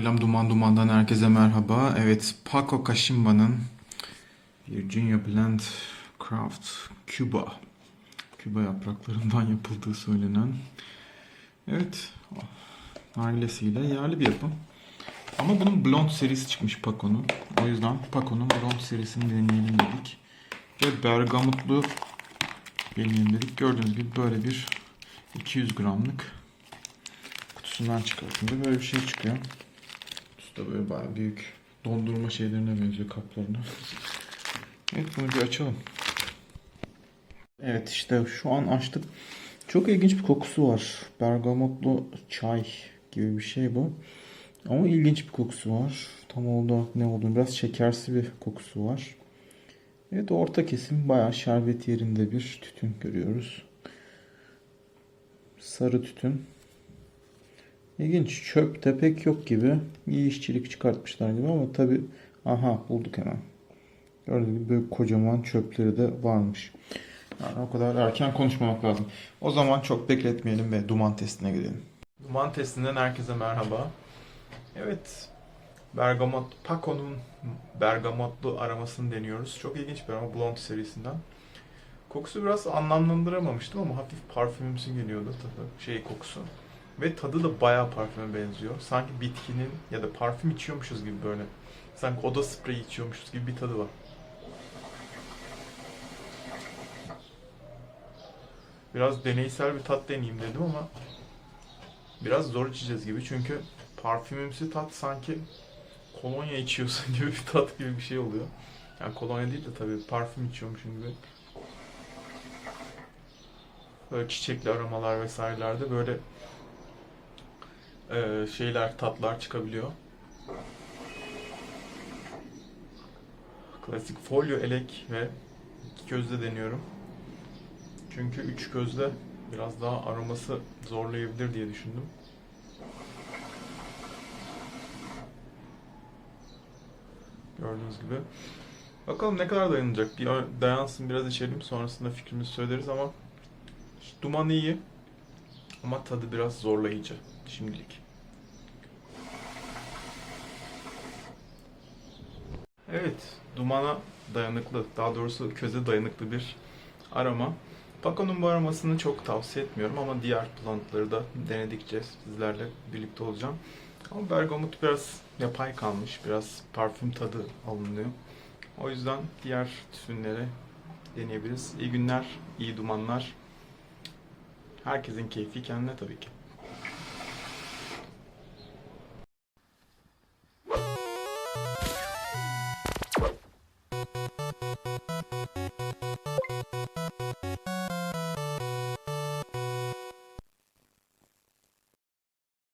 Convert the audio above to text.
Selam Duman Duman'dan herkese merhaba. Evet, Paco Kashimba'nın Virginia Blend Craft Cuba. Küba yapraklarından yapıldığı söylenen. Evet, nargilesiyle yerli bir yapım. Ama bunun blond serisi çıkmış Paco'nun. O yüzden Paco'nun blond serisini deneyelim dedik. Ve bergamotlu deneyelim dedik. Gördüğünüz gibi böyle bir 200 gramlık kutusundan çıkartınca böyle bir şey çıkıyor. Da böyle bayağı büyük dondurma şeylerine benziyor kaplarına. evet bunu bir açalım. Evet işte şu an açtık. Çok ilginç bir kokusu var. Bergamotlu çay gibi bir şey bu. Ama ilginç bir kokusu var. Tam oldu ne olduğunu biraz şekersi bir kokusu var. Evet orta kesim bayağı şerbet yerinde bir tütün görüyoruz. Sarı tütün. İlginç. Çöp de pek yok gibi. İyi işçilik çıkartmışlar gibi ama tabi aha bulduk hemen. Gördüğünüz gibi böyle kocaman çöpleri de varmış. Yani o kadar erken konuşmamak lazım. O zaman çok bekletmeyelim ve duman testine gidelim. Duman testinden herkese merhaba. Evet. Bergamot, Paco'nun bergamotlu aramasını deniyoruz. Çok ilginç bir arama Blond serisinden. Kokusu biraz anlamlandıramamıştım ama hafif parfümümsü geliyordu tadı. Şey kokusu. Ve tadı da bayağı parfüme benziyor. Sanki bitkinin ya da parfüm içiyormuşuz gibi böyle. Sanki oda spreyi içiyormuşuz gibi bir tadı var. Biraz deneysel bir tat deneyeyim dedim ama biraz zor içeceğiz gibi çünkü parfümümsü tat sanki kolonya içiyorsun gibi bir tat gibi bir şey oluyor. Yani kolonya değil de tabii parfüm içiyormuşum gibi. Böyle çiçekli aromalar vesairelerde böyle e, şeyler, tatlar çıkabiliyor. Klasik folyo elek ve iki gözle deniyorum. Çünkü üç gözle biraz daha aroması zorlayabilir diye düşündüm. Gördüğünüz gibi. Bakalım ne kadar dayanacak. Bir dayansın biraz içelim sonrasında fikrimizi söyleriz ama duman iyi. Ama tadı biraz zorlayıcı şimdilik. Evet, dumana dayanıklı, daha doğrusu köze dayanıklı bir aroma. Paco'nun bu aromasını çok tavsiye etmiyorum ama diğer plantları da denedikçe sizlerle birlikte olacağım. Ama bergamot biraz yapay kalmış, biraz parfüm tadı alınıyor. O yüzden diğer tütünleri deneyebiliriz. İyi günler, iyi dumanlar. Herkesin keyfi kendine tabii ki.